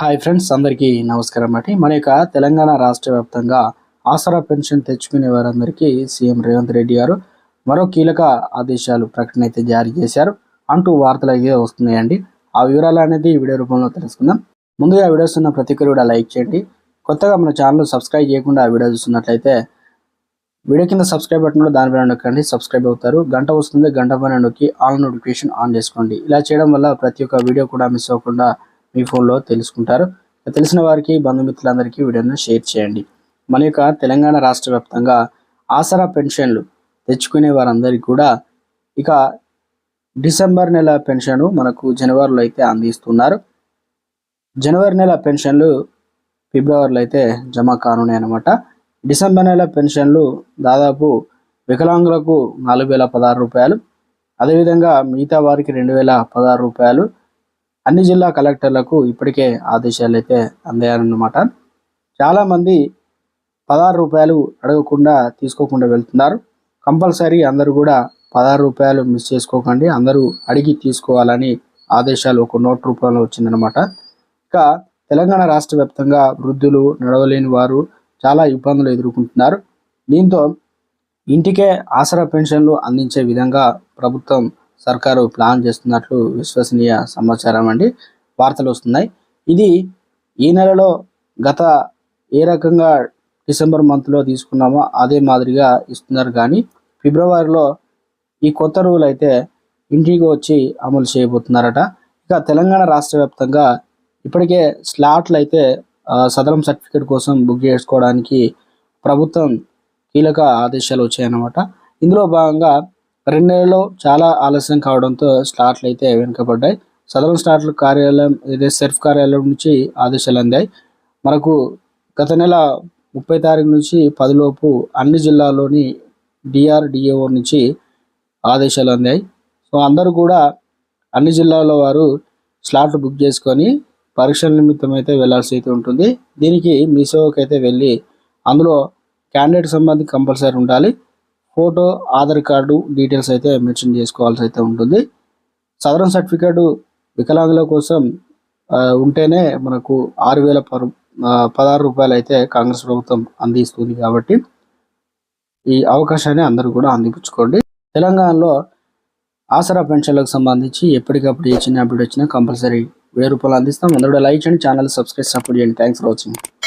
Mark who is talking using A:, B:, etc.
A: Hi friends అందరికీ నమస్కారం అండి. మన యొక్క తెలంగాణ రాష్ట్ర వ్యాప్తంగా ఆసరా పెన్షన్ తెచ్చుకునే వారందరికీ సీఎం రేవంత్ రెడ్డి గారు మరో కీలక ఆదేశాలు ప్రకటన అయితే జారీ చేశారు. అంటూ వార్తలు అయితే వస్తున్నాయండి. ఆ వివరాలు అనేది వీడియో రూపంలో తెలుసుకుందాం. ముందుగా వీడియోస్ ఉన్న ప్రతి ఒక్కరు కూడా లైక్ చేయండి. కొత్తగా మన ఛానల్ సబ్స్క్రైబ్ చేయకుండా ఆ వీడియో చూస్తున్నట్లయితే వీడియో కింద సబ్స్క్రైబ్ బటన్ దానిపైన నొక్కండి. సబ్స్క్రైబ్ అవుతారు. గంట వస్తుంది. గంట పైన నొక్కి ఆల్ నోటిఫికేషన్ ఆన్ చేసుకోండి. ఇలా చేయడం వల్ల ప్రతి ఒక్క వీడియో కూడా మిస్ అవ్వకుండా మీ ఫోన్లో తెలుసుకుంటారు. తెలిసిన వారికి బంధుమిత్రులందరికీ వీడియోను షేర్ చేయండి. మన యొక్క తెలంగాణ రాష్ట్ర వ్యాప్తంగా ఆసరా పెన్షన్లు తెచ్చుకునే వారందరికీ కూడా ఇక డిసెంబర్ నెల పెన్షన్ మనకు జనవరిలో అయితే అందిస్తున్నారు. జనవరి నెల పెన్షన్లు ఫిబ్రవరిలో అయితే జమ కానున్నాయి అన్నమాట. డిసెంబర్ నెల పెన్షన్లు దాదాపు వికలాంగులకు నాలుగు వేల పదహారు రూపాయలు అదేవిధంగా మిగతా వారికి రెండు వేల పదహారు రూపాయలు అన్ని జిల్లా కలెక్టర్లకు ఇప్పటికే ఆదేశాలు అయితే అందాయన్నమాట. చాలామంది పదహారు రూపాయలు అడగకుండా తీసుకోకుండా వెళ్తున్నారు. కంపల్సరీ అందరూ కూడా పదహారు రూపాయలు మిస్ చేసుకోకండి. అందరూ అడిగి తీసుకోవాలని ఆదేశాలు ఒక నోట్ రూపంలో వచ్చిందనమాట ఇక తెలంగాణ రాష్ట్ర వ్యాప్తంగా వృద్ధులు నడవలేని వారు చాలా ఇబ్బందులు ఎదుర్కొంటున్నారు. దీంతో ఇంటికే ఆసరా పెన్షన్లు అందించే విధంగా ప్రభుత్వం సర్కారు ప్లాన్ చేస్తున్నట్లు విశ్వసనీయ సమాచారం అండి. వార్తలు వస్తున్నాయి. ఇది ఈ నెలలో గత ఏ రకంగా డిసెంబర్ మంత్లో తీసుకున్నామో అదే మాదిరిగా ఇస్తున్నారు. కానీ ఫిబ్రవరిలో ఈ కొత్త రూల్ అయితే ఇంటికి వచ్చి అమలు చేయబోతున్నారట. ఇక తెలంగాణ రాష్ట్ర వ్యాప్తంగా ఇప్పటికే స్లాట్లు అయితే సదరం సర్టిఫికేట్ కోసం బుక్ చేసుకోవడానికి ప్రభుత్వం కీలక ఆదేశాలు వచ్చాయన్నమాట. ఇందులో భాగంగా రెండు నెలల్లో చాలా ఆలస్యం కావడంతో స్లాట్లు అయితే వెనుకబడ్డాయి. సదరం స్లాట్ల కార్యాలయం ఏదైతే సెర్ఫ్ కార్యాలయం నుంచి ఆదేశాలు అందాయి. మనకు గత నెల ముప్పై తారీఖు నుంచి పదిలోపు అన్ని జిల్లాల్లోని డిఆర్డిఏఓ నుంచి ఆదేశాలు అందాయి. సో అందరూ కూడా అన్ని జిల్లాల వారు స్లాట్లు బుక్ చేసుకొని పరీక్షల నిమిత్తం అయితే వెళ్ళాల్సి అయితే ఉంటుంది. దీనికి మీ సేవకైతే అయితే వెళ్ళి అందులో క్యాండిడేట్ సంబంధించి కంపల్సరీ ఉండాలి. ఫోటో ఆధార్ కార్డు డీటెయిల్స్ అయితే మెన్షన్ చేసుకోవాల్సి అయితే ఉంటుంది. సదరన్ సర్టిఫికేట్ వికలాంగుల కోసం ఉంటేనే మనకు ఆరు వేల పరు పదహారు రూపాయలు అయితే కాంగ్రెస్ ప్రభుత్వం అందిస్తుంది కాబట్టి ఈ అవకాశాన్ని అందరూ కూడా అందిపుచ్చుకోండి. తెలంగాణలో ఆసరా పెన్షన్లకు సంబంధించి ఎప్పటికప్పుడు ఏ చిన్న అప్డేట్ వచ్చినా కంపల్సరీ వెయ్యి రూపాయలు అందిస్తాం. అందరూ లైక్ చేయండి ఛానల్ సబ్స్క్రైబ్ సపోర్ట్ చేయండి. Thanks for watching